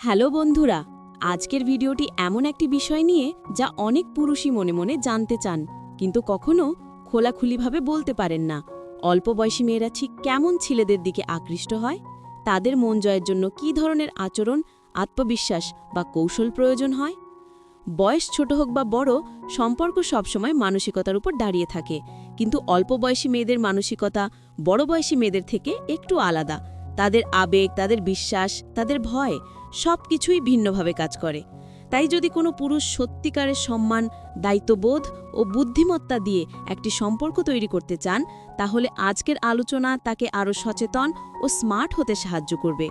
Hello বন্ধুরা, আজকের ভিডিওটি এমন একটি বিষয় নিয়ে যা অনেক পুরুষই মনে মনে জানতে চান, কিন্তু কখনো খোলাখুলিভাবে বলতে পারেন না। অল্প বয়সী মেয়েরা ঠিক কেমন ছেলেদের দিকে আকৃষ্ট হয়? তাদের মন জয়ের জন্য কী ধরনের আচরণ, আত্মবিশ্বাস বা কৌশল প্রয়োজন হয়? বয়স ছোট হোক বা বড়, সম্পর্ক সবসময় মানসিকতার উপর দাঁড়িয়ে থাকে, কিন্তু অল্প বয়সী মেয়েদের মানসিকতা বড় বয়সী মেয়েদের থেকে একটু আলাদা। তাদের আবেগ, তাদের বিশ্বাস, তাদের ভয় সব কিছুই ভিন্নভাবে কাজ করে। তাই যদি কোনো পুরুষ সত্যিকারের সম্মান, দায়িত্ববোধ ও বুদ্ধিমত্তা দিয়ে একটি সম্পর্ক তৈরি করতে চান, তাহলে আজকের আলোচনা তাকে আরও সচেতন ও স্মার্ট হতে সাহায্য করবে।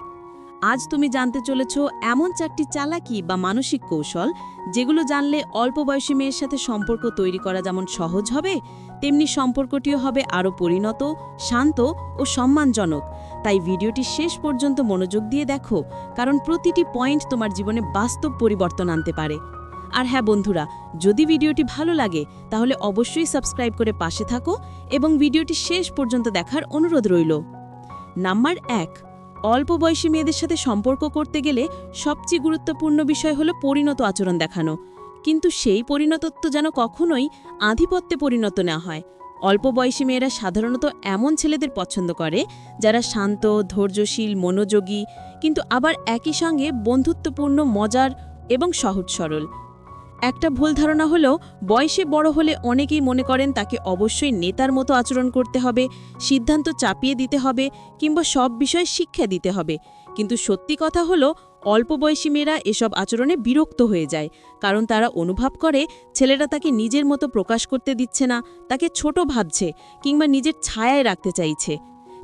আজ তুমি জানতে চলেছ এমন চারটি চালাকি বা মানসিক কৌশল, যেগুলো জানলে অল্প বয়সী মেয়ের সাথে সম্পর্ক তৈরি করা যেমন সহজ হবে তেমনি সম্পর্কটিও হবে আরও পরিণত, শান্ত ও সম্মানজনক। তাই ভিডিওটি শেষ পর্যন্ত মনোযোগ দিয়ে দেখো, কারণ প্রতিটি পয়েন্ট তোমার জীবনে বাস্তব পরিবর্তন আনতে পারে। আর হ্যাঁ বন্ধুরা, যদি ভিডিওটি ভালো লাগে, তাহলে অবশ্যই সাবস্ক্রাইব করে পাশে থাকো এবং ভিডিওটি শেষ পর্যন্ত দেখার অনুরোধ রইল। নাম্বার এক, অল্প বয়সী মেয়েদের সাথে সম্পর্ক করতে গেলে সবচেয়ে গুরুত্বপূর্ণ বিষয় হলো পরিণত আচরণ দেখানো। কিন্তু সেই পরিণতত্ব যেন কখনোই আধিপত্যে পরিণত না হয়। অল্প বয়সী মেয়েরা সাধারণত এমন ছেলেদের পছন্দ করে, যারা শান্ত, ধৈর্যশীল, মনোযোগী, কিন্তু আবার একই সঙ্গে বন্ধুত্বপূর্ণ, মজার এবং সহজ সরল। একটা ভুল ধারণা হলো, বয়সে বড় হলে অনেকেই মনে করেন তাকে অবশ্যই নেতার মতো আচরণ করতে হবে, সিদ্ধান্ত চাপিয়ে দিতে হবে, কিংবা সব বিষয়ে শিক্ষা দিতে হবে। কিন্তু সত্যি কথা হলো অল্প বয়সী মেয়েরা এসব আচরণে বিরক্ত হয়ে যায়, কারণ তারা অনুভব করে ছেলেরা তাকে নিজের মতো প্রকাশ করতে দিচ্ছে না, তাকে ছোট ভাবছে কিংবা নিজের ছায়ায় রাখতে চাইছে।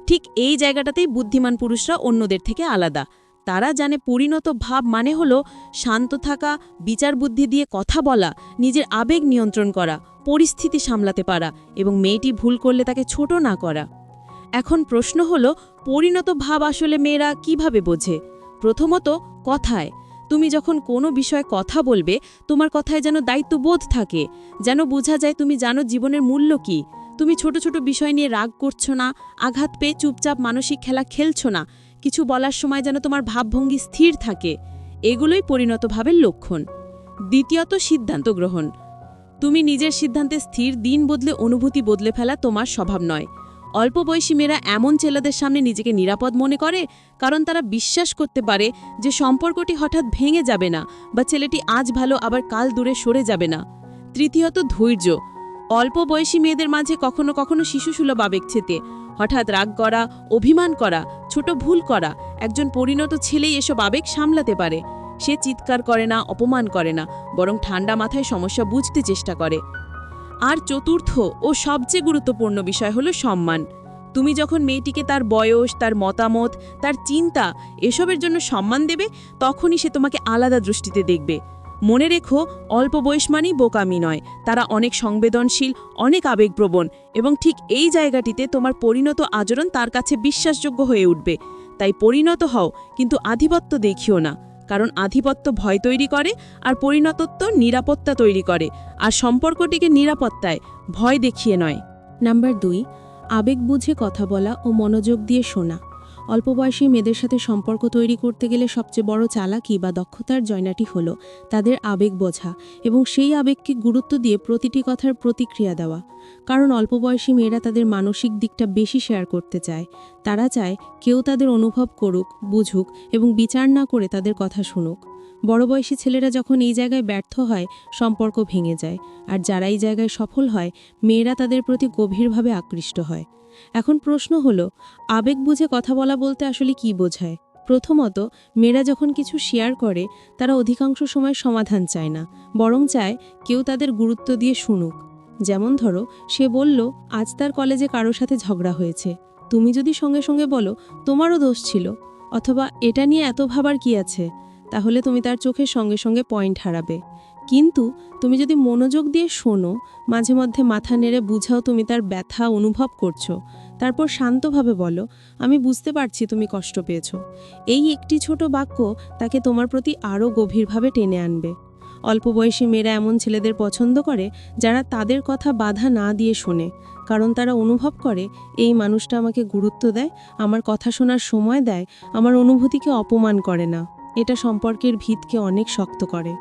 ঠিক এই জায়গাটাতেই বুদ্ধিমান পুরুষরা অন্যদের থেকে আলাদা। তারা জানে পরিণত ভাব মানে হল শান্ত থাকা, বিচার বুদ্ধি দিয়ে কথা বলা, নিজের আবেগ নিয়ন্ত্রণ করা, পরিস্থিতি সামলাতে পারা এবং মেয়েটি ভুল করলে তাকে ছোট না করা। এখন প্রশ্ন হলো, পরিণত ভাব আসলে মেয়েরা কীভাবে বোঝে? প্রথমত কথায়। তুমি যখন কোনো বিষয়ে কথা বলবে, তোমার কথায় যেন দায়িত্ববোধ থাকে, যেন বোঝা যায় তুমি জানো জীবনের মূল্য কি। তুমি ছোট ছোট বিষয় নিয়ে রাগ করছ না, আঘাত পেয়ে চুপচাপ মানসিক খেলা খেলছো না, কিছু বলার সময় যেন তোমার ভাবভঙ্গি স্থির থাকে, এগুলোই পরিণত ভাবের লক্ষণ। দ্বিতীয়ত, সিদ্ধান্ত গ্রহণ। তুমি নিজের সিদ্ধান্তে স্থির দিন বদলে অনুভূতি বদলে ফেলা তোমার স্বভাব নয়। অল্প বয়সী মেয়েরা এমন ছেলেদের সামনে নিজেকে নিরাপদ মনে করে, কারণ তারা বিশ্বাস করতে পারে যে সম্পর্কটি হঠাৎ ভেঙে যাবে না বা ছেলেটি আজ ভালো, আবার কাল দূরে সরে যাবে না। তৃতীয়ত ধৈর্য। অল্প বয়সী মেয়েদের মাঝে কখনো কখনো শিশুসুলভ আবেগ ছেতে। হঠাৎ রাগ করা, অভিমান করা, ছোট ভুল করা, একজন পরিণত ছেলেই এসব আবেগ সামলাতে পারে। সে চিৎকার করে না, অপমান করে না, বরং ঠান্ডা মাথায় সমস্যা বুঝতে চেষ্টা করে। আর চতুর্থ ও সবচেয়ে গুরুত্বপূর্ণ বিষয় হলো সম্মান। তুমি যখন মেয়েটিকে তার বয়স, তার মতামত, তার চিন্তা এসবের জন্য সম্মান দেবে, তখনই সে তোমাকে আলাদা দৃষ্টিতে দেখবে। মনে রেখো, অল্প বয়স মানেই বোকামি নয়। তারা অনেক সংবেদনশীল, অনেক আবেগপ্রবণ এবং ঠিক এই জায়গাটিতে তোমার পরিণত আচরণ তার কাছে বিশ্বাসযোগ্য হয়ে উঠবে। তাই পরিণত হও, কিন্তু আধিপত্য দেখিও না। কারণ আধিপত্য ভয় তৈরি করে আর পরিণতত্ব নিরাপত্তা তৈরি করে। আর সম্পর্কটিকে নিরাপত্তায়, ভয় দেখিয়ে নয়। নাম্বার দুই, আবেগ বুঝে কথা বলা ও মনোযোগ দিয়ে শোনা। অল্প বয়সী মেয়েদের সাথে সম্পর্ক তৈরি করতে গেলে সবচেয়ে বড় চালাকি বা দক্ষতার জয়নাটি হল তাদের আবেগ বোঝা এবং সেই আবেগকে গুরুত্ব দিয়ে প্রতিটি কথার প্রতিক্রিয়া দেওয়া। কারণ অল্প বয়সী মেয়েরা তাদের মানসিক দিকটা বেশি শেয়ার করতে চায়। তারা চায় কেউ তাদের অনুভব করুক, বুঝুক এবং বিচার না করে তাদের কথা শুনুক। বড় বয়সী ছেলেরা যখন এই জায়গায় ব্যর্থ হয়, সম্পর্ক ভেঙে যায়। আর যারা এই জায়গায় সফল হয়, মেয়েরা তাদের প্রতি গভীরভাবে আকৃষ্ট হয়। এখন প্রশ্ন হলো, আবেগ বুঝে কথা বলা বলতে আসলে কি বোঝায়? প্রথমত, মেয়েরা যখন কিছু শেয়ার করে, তারা অধিকাংশ সময় সমাধান চায় না, বরং চায় কেউ তাদের গুরুত্ব দিয়ে শুনুক। যেমন ধরো, সে বলল, আজ তার কলেজে কারও সাথে ঝগড়া হয়েছে। তুমি যদি সঙ্গে সঙ্গে বলো, তোমারও দোষ ছিল। অথবা এটা নিয়ে এত ভাবার কি আছে? তাহলে তুমি তার চোখের সঙ্গে সঙ্গে পয়েন্ট হারাবে। কিন্তু তুমি যদি মনোযোগ দিয়ে শোনো, মাঝে মধ্যে মাথা নেড়ে বুঝাও তুমি তার ব্যথা অনুভব করছ। তারপর শান্তভাবে বলো, আমি বুঝতে পারছি তুমি কষ্ট পেয়েছ। এই একটি ছোট বাক্য তাকে তোমার প্রতি আরও গভীরভাবে টেনে আনবে। অল্প বয়সী মেয়েরা এমন ছেলেদের পছন্দ করে যারা তাদের কথা বাধা না দিয়ে শোনে, কারণ তারা অনুভব করে, এই মানুষটা আমাকে গুরুত্ব দেয়, আমার কথা শোনার সময় দেয়, আমার অনুভূতিকে অপমান করে না। এটা সম্পর্কের ভিতকে অনেক শক্ত করে।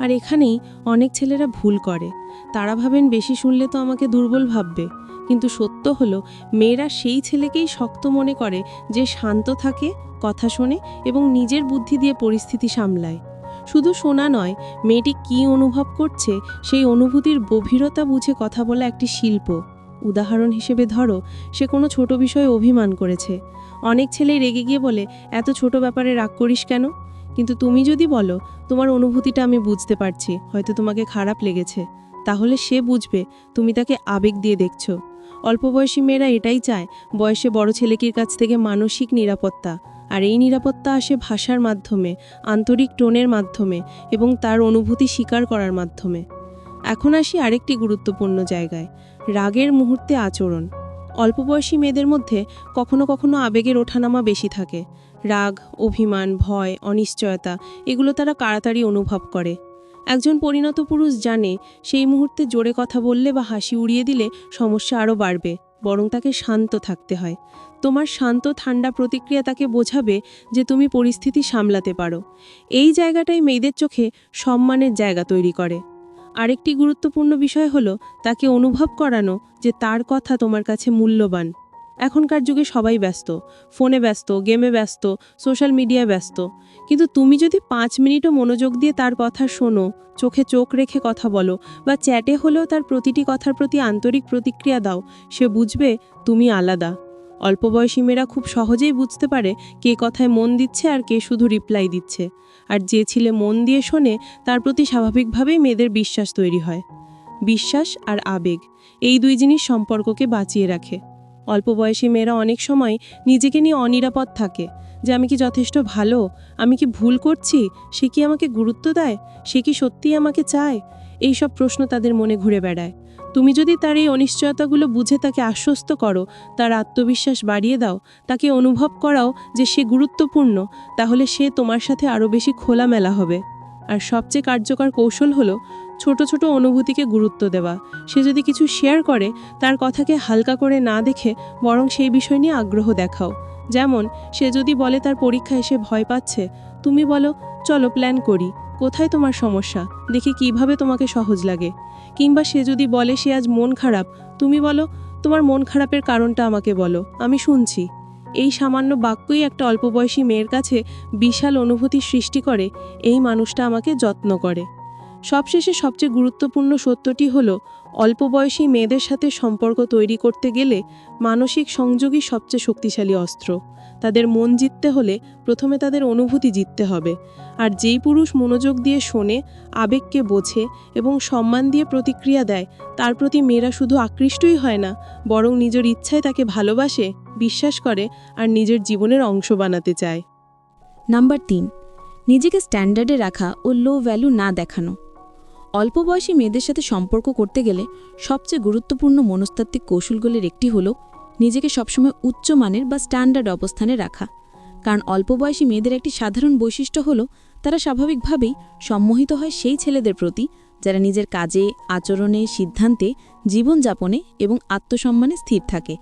আর এখানেই অনেক ছেলেরা ভুল করে। তারা ভাবেন বেশি শুনলে তো আমাকে দুর্বল ভাববে। কিন্তু সত্য হলো, মেয়েরা সেই ছেলেকেই শক্ত মনে করে যে শান্ত থাকে, কথা শোনে এবং নিজের বুদ্ধি দিয়ে পরিস্থিতি সামলায়। শুধু শোনা নয়, মেয়েটি কী অনুভব করছে সেই অনুভূতির গভীরতা বুঝে কথা বলা একটি শিল্প। উদাহরণ হিসেবে ধরো, সে কোনো ছোট বিষয়ে অভিমান করেছে। অনেক ছেলেই রেগে গিয়ে বলে, এত ছোট ব্যাপারে রাগ করিস কেন? কিন্তু তুমি যদি বলো, তোমার অনুভূতিটা আমি বুঝতে পারছি, হয়তো তোমাকে খারাপ লেগেছে, তাহলে সে বুঝবে, তুমি তাকে আবেগ দিয়ে দেখছ। অল্প বয়সী মেয়েরা এটাই চায়, বয়সে বড় ছেলেকির কাছ থেকে মানসিক নিরাপত্তা, আর এই নিরাপত্তা আসে ভাষার মাধ্যমে, আন্তরিক টোনের মাধ্যমে, এবং তার অনুভূতি স্বীকার করার মাধ্যমে। এখন আসি আরেকটি গুরুত্বপূর্ণ জায়গায়, রাগের মুহূর্তে আচরণ। অল্প বয়সী মেয়েদের মধ্যে কখনো কখনো আবেগের ওঠানামা বেশি থাকে রাগ, অভিমান, ভয়, অনিশ্চয়তা, এগুলো তারা তাড়াতাড়ি অনুভব করে। একজন পরিণত পুরুষ জানে, সেই মুহূর্তে জোরে কথা বললে বা হাসি উড়িয়ে দিলে সমস্যা আরও বাড়বে, বরং তাকে শান্ত থাকতে হয়। তোমার শান্ত, ঠান্ডা প্রতিক্রিয়া তাকে বোঝাবে যে তুমি পরিস্থিতি সামলাতে পারো। এই জায়গাটাই মেয়েদের চোখে সম্মানের জায়গা তৈরি করে। আরেকটি গুরুত্বপূর্ণ বিষয় হলো, তাকে অনুভব করানো যে তার কথা তোমার কাছে মূল্যবান। এখনকার যুগে সবাই ব্যস্ত, ফোনে ব্যস্ত, গেমে ব্যস্ত, সোশ্যাল মিডিয়ায় ব্যস্ত। কিন্তু তুমি যদি পাঁচ মিনিটও মনোযোগ দিয়ে তার কথা শোনো, চোখে চোখ রেখে কথা বলো বা চ্যাটে হলেও তার প্রতিটি কথার প্রতি আন্তরিক প্রতিক্রিয়া দাও, সে বুঝবে তুমি আলাদা। অল্প বয়সী মেয়েরা খুব সহজেই বুঝতে পারে কে কথায় মন দিচ্ছে আর কে শুধু রিপ্লাই দিচ্ছে। আর যে ছেলে মন দিয়ে শোনে, তার প্রতি স্বাভাবিকভাবেই মেয়েদের বিশ্বাস তৈরি হয়। বিশ্বাস আর আবেগ, এই দুই জিনিস সম্পর্ককে বাঁচিয়ে রাখে। অল্প বয়সী মেয়েরা অনেক সময় নিজেকে নিয়ে অনিরাপদ থাকে। যে আমি কি যথেষ্ট ভালো? আমি কি ভুল করছি? সে কি আমাকে গুরুত্ব দেয়? সে কি সত্যিই আমাকে চায়? এই সব প্রশ্ন তাদের মনে ঘুরে বেড়ায়। তুমি যদি তার এই অনিশ্চয়তাগুলো বুঝে তাকে আশ্বস্ত করো, তার আত্মবিশ্বাস বাড়িয়ে দাও, তাকে অনুভব করাও যে সে গুরুত্বপূর্ণ, তাহলে সে তোমার সাথে আরও বেশি খোলামেলা হবে। আর সবচেয়ে কার্যকর কৌশল হলো ছোট ছোট অনুভূতিকে গুরুত্ব দেওয়া। সে যদি কিছু শেয়ার করে, তার কথাকে হালকা করে না দেখে বরং সেই বিষয় নিয়ে আগ্রহ দেখাও। যেমন, সে যদি বলে তার পরীক্ষা এসে ভয় পাচ্ছে, তুমি বলো, চলো প্ল্যান করি। কোথায় তোমার সমস্যা? দেখি কীভাবে তোমাকে সহজ লাগে। কিংবা সে যদি বলে, সে আজ মন খারাপ, তুমি বলো, তোমার মন খারাপের কারণটা আমাকে বলো, আমি শুনছি। এই সামান্য বাক্যই একটা অল্প বয়সী মেয়ের কাছে বিশাল অনুভূতি সৃষ্টি করে, এই মানুষটা আমাকে যত্ন করে। সবশেষে সবচেয়ে গুরুত্বপূর্ণ সত্যটি হলো, অল্প বয়সী মেয়েদের সাথে সম্পর্ক তৈরি করতে গেলে মানসিক সংযোগই সবচেয়ে শক্তিশালী অস্ত্র। তাদের মন জিততে হলে প্রথমে তাদের অনুভূতি জিততে হবে। আর যেই পুরুষ মনোযোগ দিয়ে শোনে, আবেগকে বোঝে এবং সম্মান দিয়ে প্রতিক্রিয়া দেয়, তার প্রতি মেয়েরা শুধু আকৃষ্টই হয় না, বরং নিজের ইচ্ছায় তাকে ভালোবাসে, বিশ্বাস করে আর নিজের জীবনের অংশ বানাতে চায়। নাম্বার তিন, নিজেকে স্ট্যান্ডার্ডে রাখা ও লো ভ্যালু না দেখানো। অল্প বয়সী মেয়েদের সাথে সম্পর্ক করতে গেলে সবচেয়ে গুরুত্বপূর্ণ মনস্তাত্ত্বিক কৌশলগুলির একটি হলো নিজেকে সবসময় উচ্চমানের বা স্ট্যান্ডার্ড অবস্থানে রাখা। কারণ অল্প বয়সী মেয়েদের একটি সাধারণ বৈশিষ্ট্য হলো তারা স্বাভাবিকভাবেই সম্মোহিত হয় সেই ছেলেদের প্রতি যারা নিজের কাজে, আচরণে, সিদ্ধান্তে, জীবনযাপনে এবং আত্মসম্মানে স্থির থাকে।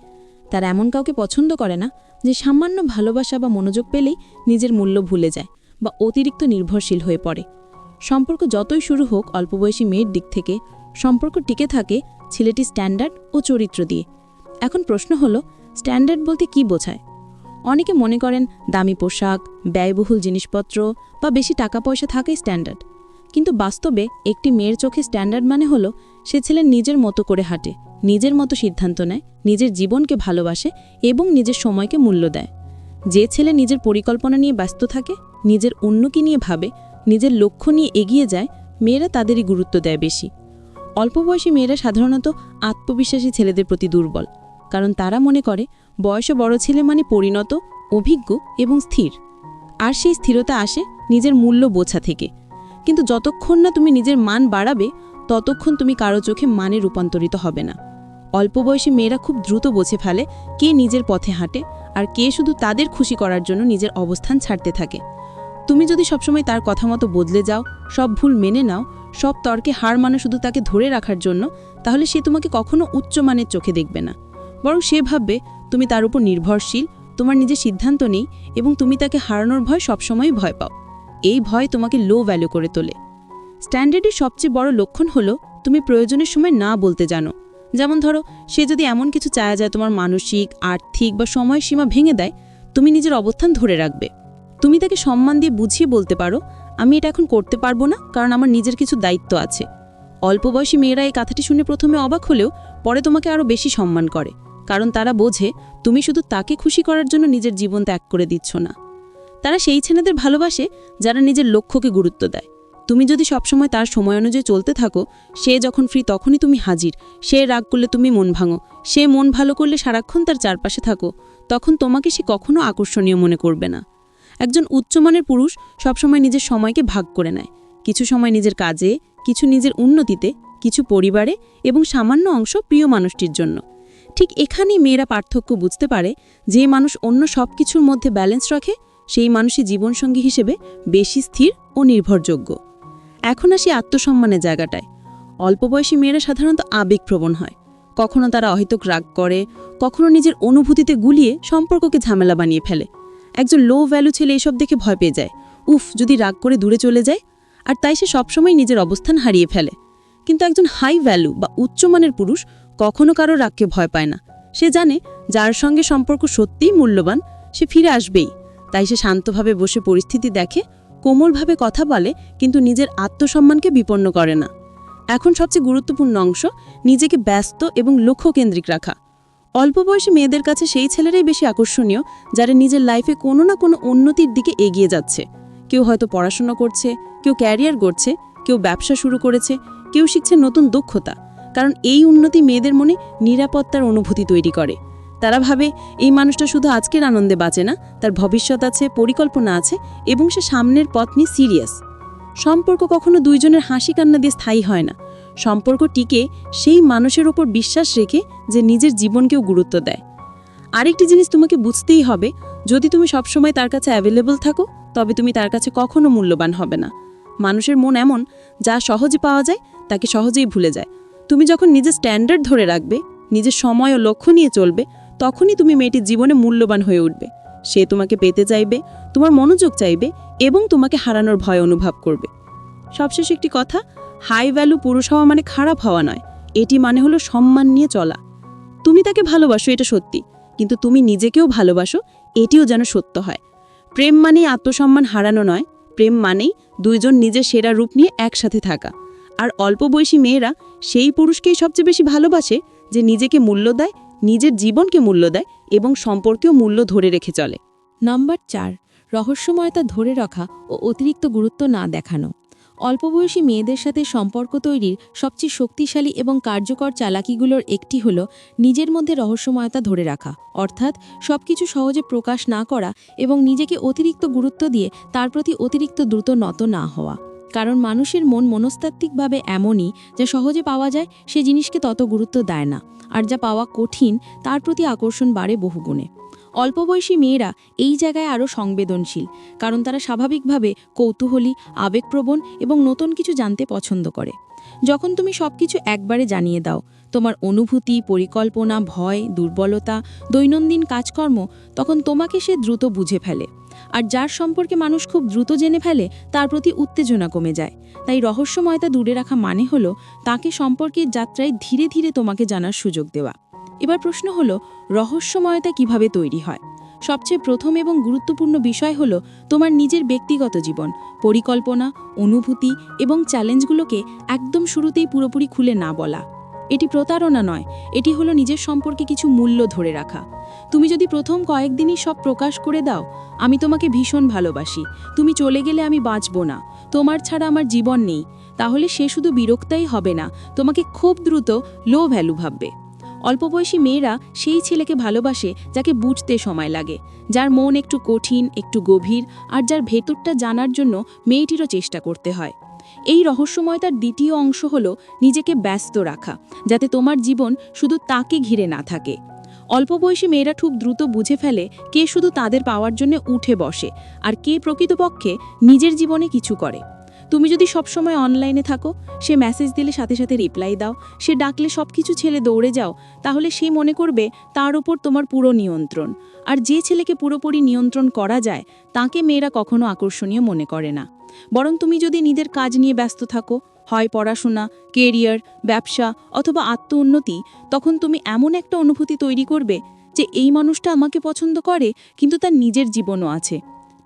তারা এমন কাউকে পছন্দ করে না যে সামান্য ভালোবাসা বা মনোযোগ পেলেই নিজের মূল্য ভুলে যায় বা অতিরিক্ত নির্ভরশীল হয়ে পড়ে। সম্পর্ক যতই শুরু হোক অল্পবয়সী মেয়ের দিক থেকে সম্পর্ক টিকে থাকে ছেলেটি স্ট্যান্ডার্ড ও চরিত্র দিয়ে। এখন প্রশ্ন হলো, স্ট্যান্ডার্ড বলতে কি বোঝায়? অনেকে মনে করেন দামি পোশাক, ব্যয়বহুল জিনিসপত্র বা বেশি টাকা পয়সা থাকাই স্ট্যান্ডার্ড। কিন্তু বাস্তবে একটি মেয়ের চোখে স্ট্যান্ডার্ড মানে হলো, সে ছেলে নিজের মতো করে হাঁটে, নিজের মতো সিদ্ধান্ত নেয়, নিজের জীবনকে ভালোবাসে এবং নিজের সময়কে মূল্য দেয়। যে ছেলে নিজের পরিকল্পনা নিয়ে ব্যস্ত থাকে, নিজের উন্নতি নিয়ে ভাবে নিজের লক্ষ্য নিয়ে এগিয়ে যায়, মেয়েরা তাদেরই গুরুত্ব দেয় বেশি। অল্প বয়সী মেয়েরা সাধারণত আত্মবিশ্বাসী ছেলেদের প্রতি দুর্বল, কারণ তারা মনে করে, বয়সে বড় ছেলে মানে পরিণত, অভিজ্ঞ এবং স্থির। আর সেই স্থিরতা আসে নিজের মূল্য বোঝা থেকে। কিন্তু যতক্ষণ না তুমি নিজের মান বাড়াবে, ততক্ষণ তুমি কারও চোখে মানে রূপান্তরিত হবে না। অল্প বয়সী মেয়েরা খুব দ্রুত বোঝে ফেলে কে নিজের পথে হাঁটে আর কে শুধু তাদের খুশি করার জন্য নিজের অবস্থান ছাড়তে থাকে। তুমি যদি সবসময় তার কথা মতো বদলে যাও, সব ভুল মেনে নাও, সব তর্কে হার মানে শুধু তাকে ধরে রাখার জন্য, তাহলে সে তোমাকে কখনো উচ্চমানের চোখে দেখবে না। বরং সে ভাববে, তুমি তার উপর নির্ভরশীল, তোমার নিজের সিদ্ধান্ত নেই এবং তুমি তাকে হারানোর ভয় সবসময়ই ভয় পাও। এই ভয় তোমাকে লো ভ্যালু করে তোলে। স্ট্যান্ডার্ডের সবচেয়ে বড় লক্ষণ হলো, তুমি প্রয়োজনের সময় না বলতে জানো। যেমন ধরো, সে যদি এমন কিছু চায়া যায় তোমার মানসিক, আর্থিক বা সময়সীমা ভেঙে দেয়, তুমি নিজের অবস্থান ধরে রাখবে। তুমি তাকে সম্মান দিয়ে বুঝিয়ে বলতে পারো, আমি এটা এখন করতে পারব না, কারণ আমার নিজের কিছু দায়িত্ব আছে। অল্প বয়সী মেয়েরা এই কথাটি শুনে প্রথমে অবাক হলেও পরে তোমাকে আরও বেশি সম্মান করে, কারণ তারা বোঝে তুমি শুধু তাকে খুশি করার জন্য নিজের জীবন ত্যাগ করে দিচ্ছ না। তারা সেই ছেলেদের ভালোবাসে যারা নিজের লক্ষ্যকে গুরুত্ব দেয়। তুমি যদি সবসময় তার সময় অনুযায়ী চলতে থাকো, সে যখন ফ্রি তখনই তুমি হাজির, সে রাগ করলে তুমি মন ভাঙো, সে মন ভালো করলে সারাক্ষণ তার চারপাশে থাকো, তখন তোমাকে সে কখনো আকর্ষণীয় মনে করবে না। একজন উচ্চমানের পুরুষ সবসময় নিজের সময়কে ভাগ করে নেয়। কিছু সময় নিজের কাজে, কিছু নিজের উন্নতিতে, কিছু পরিবারে এবং সামান্য অংশ প্রিয় মানুষটির জন্য। ঠিক এখানেই মেয়েরা পার্থক্য বুঝতে পারে যে মানুষ অন্য সব কিছুর মধ্যে ব্যালেন্স রাখে, সেই মানুষই জীবনসঙ্গী হিসেবে বেশি স্থির ও নির্ভরযোগ্য। এখন আসি আত্মসম্মানের জায়গাটায়। অল্প বয়সী মেয়েরা সাধারণত আবেগপ্রবণ হয়। কখনো তারা অহেতুক রাগ করে, কখনো নিজের অনুভূতিতে গুলিয়ে সম্পর্ককে ঝামেলা বানিয়ে ফেলে। একজন লো ভ্যালু ছেলে এসব দেখে ভয় পেয়ে যায়। উফ, যদি রাগ করে দূরে চলে যায়? আর তাই সে সবসময় নিজের অবস্থান হারিয়ে ফেলে। কিন্তু একজন হাই ভ্যালু বা উচ্চমানের পুরুষ কখনো কারও রাগকে ভয় পায় না। সে জানে যার সঙ্গে সম্পর্ক সত্যিই মূল্যবান, সে ফিরে আসবেই। তাই সে শান্তভাবে বসে পরিস্থিতি দেখে, কোমলভাবে কথা বলে, কিন্তু নিজের আত্মসম্মানকে বিপন্ন করে না। এখন সবচেয়ে গুরুত্বপূর্ণ অংশ, নিজেকে ব্যস্ত এবং লক্ষ্যকেন্দ্রিক রাখা। অল্প বয়সী মেয়েদের কাছে সেই ছেলেরাই বেশি আকর্ষণীয়, যারা নিজের লাইফে কোনো না কোনো উন্নতির দিকে এগিয়ে যাচ্ছে। কেউ হয়তো পড়াশোনা করছে, কেউ ক্যারিয়ার করছে কেউ ব্যবসা শুরু করেছে, কেউ শিখছে নতুন দক্ষতা। কারণ এই উন্নতি মেয়েদের মনে নিরাপত্তার অনুভূতি তৈরি করে। তারা ভাবে, এই মানুষটা শুধু আজকের আনন্দে বাঁচে না, তার ভবিষ্যৎ আছে, পরিকল্পনা আছে, এবং সে সামনের পথ নিয়ে সিরিয়াস সম্পর্ক কখনো দুইজনের হাসি কান্না দিয়ে স্থায়ী হয় না। সম্পর্ক টিকে, সেই মানুষের ওপর বিশ্বাস রেখে যে নিজের জীবনকেও গুরুত্ব দেয়। আরেকটি জিনিস তোমাকে বুঝতেই হবে, যদি তুমি সবসময় তার কাছে অ্যাভেলেবল থাকো, তবে তুমি তার কাছে কখনো মূল্যবান হবে না। মানুষের মন এমন, যা সহজে পাওয়া যায়, তাকে সহজেই ভুলে যায়। তুমি যখন নিজের স্ট্যান্ডার্ড ধরে রাখবে, নিজের সময় ও লক্ষ্য নিয়ে চলবে, তখনই তুমি মেয়েটির জীবনে মূল্যবান হয়ে উঠবে। সে তোমাকে পেতে চাইবে, তোমার মনোযোগ চাইবে, এবং তোমাকে হারানোর ভয় অনুভব করবে। সবশেষ একটি কথা হাই ভ্যালু পুরুষ হওয়া মানে খারাপ হওয়া নয়। এটি মানে হলো সম্মান নিয়ে চলা। তুমি তাকে ভালোবাসো, এটা সত্যি। কিন্তু তুমি নিজেকেও ভালোবাসো, এটিও যেন সত্য হয়। প্রেম মানেই আত্মসম্মান হারানো নয়। প্রেম মানেই দুইজন নিজের সেরা রূপ নিয়ে একসাথে থাকা। আর অল্প বয়সী মেয়েরা সেই পুরুষকেই সবচেয়ে বেশি ভালোবাসে যে নিজেকে মূল্য দেয়, নিজের জীবনকে মূল্য দেয় এবং সম্পর্কেও মূল্য ধরে রেখে চলে। নাম্বার চার, রহস্যময়তা ধরে রাখা ও অতিরিক্ত গুরুত্ব না দেখানো। অল্পবয়সী মেয়েদের সাথে সম্পর্ক তৈরির সবচেয়ে শক্তিশালী এবং কার্যকর চালাকিগুলোর একটি হল নিজের মধ্যে রহস্যময়তা ধরে রাখা। অর্থাৎ সবকিছু সহজে প্রকাশ না করা এবং নিজেকে অতিরিক্ত গুরুত্ব দিয়ে তার প্রতি অতিরিক্ত দ্রুত নত না হওয়া। কারণ মানুষের মন মনস্তাত্ত্বিকভাবে এমনই, যা সহজে পাওয়া যায়, সে জিনিসকে তত গুরুত্ব দেয় না। আর যা পাওয়া কঠিন, তার প্রতি আকর্ষণ বাড়ে বহুগুণে। অল্প বয়সী মেয়েরা এই জায়গায় আরও সংবেদনশীল, কারণ তারা স্বাভাবিকভাবে কৌতূহলী, আবেগপ্রবণ এবং নতুন কিছু জানতে পছন্দ করে। যখন তুমি সব কিছু একবারে জানিয়ে দাও, তোমার অনুভূতি, পরিকল্পনা, ভয়, দুর্বলতা, দৈনন্দিন কাজকর্ম, তখন তোমাকে সে দ্রুত বুঝে ফেলে। আর যার সম্পর্কে মানুষ খুব দ্রুত জেনে ফেলে, তার প্রতি উত্তেজনা কমে যায়। তাই রহস্যময়তা দূরে রাখা মানে হলো, তাকে সম্পর্কের যাত্রায় ধীরে ধীরে তোমাকে জানার সুযোগ দেওয়া। এবার প্রশ্ন হলো, রহস্যময়তা কীভাবে তৈরি হয়? সবচেয়ে প্রথম এবং গুরুত্বপূর্ণ বিষয় হলো তোমার নিজের ব্যক্তিগত জীবন, পরিকল্পনা, অনুভূতি এবং চ্যালেঞ্জগুলোকে একদম শুরুতেই পুরোপুরি খুলে না বলা। এটি প্রতারণা নয়, এটি হলো নিজের সম্পর্কে কিছু মূল্য ধরে রাখা। তুমি যদি প্রথম কয়েকদিনই সব প্রকাশ করে দাও, আমি তোমাকে ভীষণ ভালোবাসি, তুমি চলে গেলে আমি বাঁচব না, তোমার ছাড়া আমার জীবন নেই, তাহলে সে শুধু বিরক্তাই হবে না, তোমাকে খুব দ্রুত লো ভ্যালু ভাববে। অল্পবয়সী মেয়েরা সেই ছেলেকে ভালোবাসে যাকে বুঝতে সময় লাগে, যার মন একটু কঠিন, একটু গভীর, আর যার ভেতরটা জানার জন্য মেয়েটিরও চেষ্টা করতে হয়। এই রহস্যময়তার দ্বিতীয় অংশ হল নিজেকে ব্যস্ত রাখা, যাতে তোমার জীবন শুধু তাকে ঘিরে না থাকে। অল্প বয়সী মেয়েরা খুব দ্রুত বুঝে ফেলে কে শুধু তাদের পাওয়ার জন্য উঠে বসে, আর কে প্রকৃতপক্ষে নিজের জীবনে কিছু করে। তুমি যদি সবসময় অনলাইনে থাকো, সে মেসেজ দিলে সাথে সাথে রিপ্লাই দাও, সে ডাকলে সব কিছু ছেলে দৌড়ে যাও, তাহলে সে মনে করবে তার উপর তোমার পুরো নিয়ন্ত্রণ। আর যে ছেলেকে পুরোপুরি নিয়ন্ত্রণ করা যায়, তাকে মেয়েরা কখনো আকর্ষণীয় মনে করে না। বরং তুমি যদি নিজের কাজ নিয়ে ব্যস্ত থাকো, হয় পড়াশোনা কেরিয়ার ব্যবসা অথবা আত্ম উন্নতি তখন তুমি এমন একটা অনুভূতি তৈরি করবে যে এই মানুষটা আমাকে পছন্দ করে, কিন্তু তার নিজের জীবনও আছে।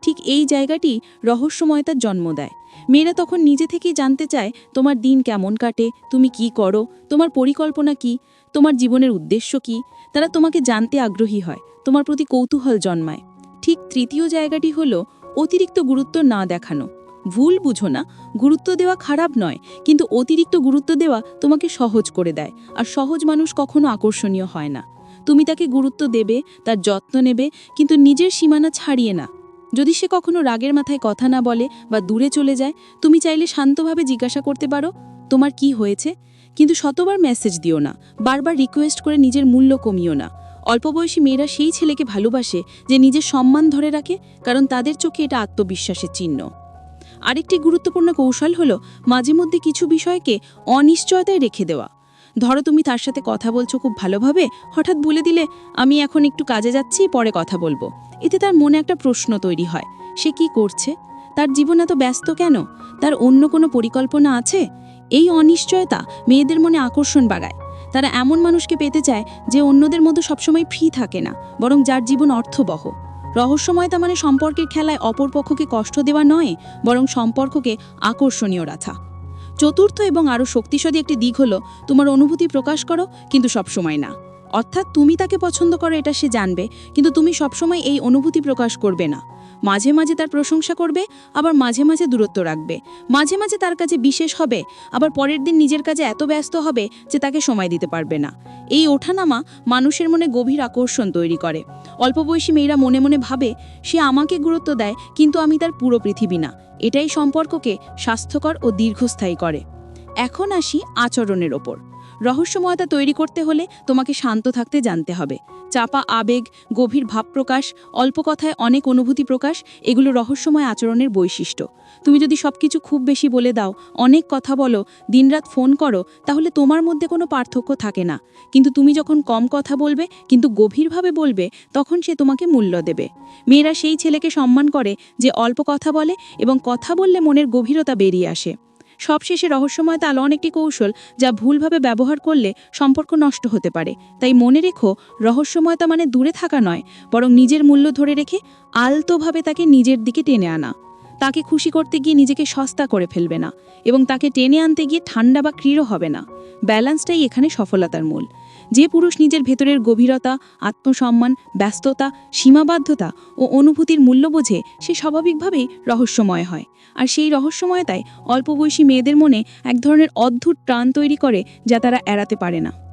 ঠিক এই জায়গাটি রহস্যময়তার জন্ম দেয়। মেয়েরা তখন নিজে থেকেই জানতে চায়, তোমার দিন কেমন কাটে? তুমি কি করো? তোমার পরিকল্পনা কি? তোমার জীবনের উদ্দেশ্য কি? তারা তোমাকে জানতে আগ্রহী হয়, তোমার প্রতি কৌতূহল জন্মায়। ঠিক তৃতীয় জায়গাটি হলো অতিরিক্ত গুরুত্ব না দেখানো। ভুল বুঝো না, গুরুত্ব দেওয়া খারাপ নয়, কিন্তু অতিরিক্ত গুরুত্ব দেওয়া তোমাকে সহজ করে দেয়, আর সহজ মানুষ কখনো আকর্ষণীয় হয় না। তুমি তাকে গুরুত্ব দেবে, তার যত্ন নেবে, কিন্তু নিজের সীমানা ছাড়িয়ে না। যদি সে কখনো রাগের মাথায় কথা না বলে বা দূরে চলে যায়, তুমি চাইলে শান্তভাবে জিজ্ঞাসা করতে পারো, তোমার কি হয়েছে? কিন্তু শতবার মেসেজ দিও না, বারবার রিকোয়েস্ট করে নিজের মূল্য কমিও না। অল্প বয়সী মেয়েরা সেই ছেলেকে ভালোবাসে যে নিজের সম্মান ধরে রাখে, কারণ তাদের চোখে এটা আত্মবিশ্বাসের চিহ্ন। আরেকটি গুরুত্বপূর্ণ কৌশল হলো মাঝে মধ্যে কিছু বিষয়কে অনিশ্চয়তায় রেখে দেওয়া। ধরো তুমি তার সাথে কথা বলছো খুব ভালোভাবে, হঠাৎ বলে দিলে, আমি এখন একটু কাজে যাচ্ছি, পরে কথা বলব। এতে তার মনে একটা প্রশ্ন তৈরি হয়, সে কি করছে? তার জীবন এত ব্যস্ত কেন? তার অন্য কোনো পরিকল্পনা আছে? এই অনিশ্চয়তা মেয়েদের মনে আকর্ষণ বাড়ায়। তারা এমন মানুষকে পেতে চায় যে অন্যদের মতো সবসময় ফ্রি থাকে না, বরং যার জীবন অর্থবহ। রহস্যময়তা মানে সম্পর্কের খেলায় অপরপক্ষকে কষ্ট দেওয়া নয়, বরং সম্পর্ককে আকর্ষণীয় রাখা। চতুর্থ এবং আরও শক্তিশালী একটি দিক হলো, তোমার অনুভূতি প্রকাশ করো, কিন্তু সবসময় না। অর্থাৎ তুমি তাকে পছন্দ করো, এটা সে জানবে। কিন্তু তুমি সবসময় এই অনুভূতি প্রকাশ করবে না। মাঝে মাঝে তার প্রশংসা করবে, আবার মাঝে মাঝে দূরত্ব রাখবে। মাঝে মাঝে তার কাছে বিশেষ হবে, আবার পরের দিন নিজের কাজে এত ব্যস্ত হবে যে তাকে সময় দিতে পারবে না। এই ওঠানামা মানুষের মনে গভীর আকর্ষণ তৈরি করে। অল্প বয়সী মেয়েরা মনে মনে ভাবে, সে আমাকে গুরুত্ব দেয়, কিন্তু আমি তার পুরো পৃথিবী না। এটাই সম্পর্ককে স্বাস্থ্যকর ও দীর্ঘস্থায়ী করে। এখন আসি আচরণের ওপর। রহস্যময়তা তৈরি করতে হলে তোমাকে শান্ত থাকতে জানতে হবে। চাপা আবেগ, গভীর ভাব প্রকাশ, অল্প কথায় অনেক অনুভূতি প্রকাশ, এগুলো রহস্যময় আচরণের বৈশিষ্ট্য। তুমি যদি সবকিছু খুব বেশি বলে দাও, অনেক কথা বলো, দিনরাত ফোন করো, তাহলে তোমার মধ্যে কোনো পার্থক্য থাকে না। কিন্তু তুমি যখন কম কথা বলবে, কিন্তু গভীরভাবে বলবে, তখন সে তোমাকে মূল্য দেবে। মেয়েরা সেই ছেলেকে সম্মান করে যে অল্প কথা বলে এবং কথা বললে মনের গভীরতা বেরিয়ে আসে। সবশেষে রহস্যময়তা তাল অনেকটি কৌশল যা ভুলভাবে ব্যবহার করলে সম্পর্ক নষ্ট হতে পারে। তাই মনে রেখো, রহস্যময়তা মানে দূরে থাকা নয়, বরং নিজের মূল্য ধরে রেখে আলতোভাবে তাকে নিজের দিকে টেনে আনা। তাকে খুশি করতে গিয়ে নিজেকে সস্তা করে ফেলবে না এবং তাকে টেনে আনতে গিয়ে ঠান্ডা বা ক্রীড় হবে না। ব্যালেন্সটাই এখানে সফলতার মূল। যে পুরুষ নিজের ভেতরের গভীরতা, আত্মসম্মান, ব্যস্ততা, সীমাবদ্ধতা ও অনুভূতির মূল্য বোঝে, সে স্বাভাবিকভাবেই রহস্যময় হয়। আর সেই রহস্যময়তায় অল্পবয়সী মেয়েদের মনে এক ধরনের অদ্ভুত টান তৈরি করে যা তারা এড়াতে পারে না।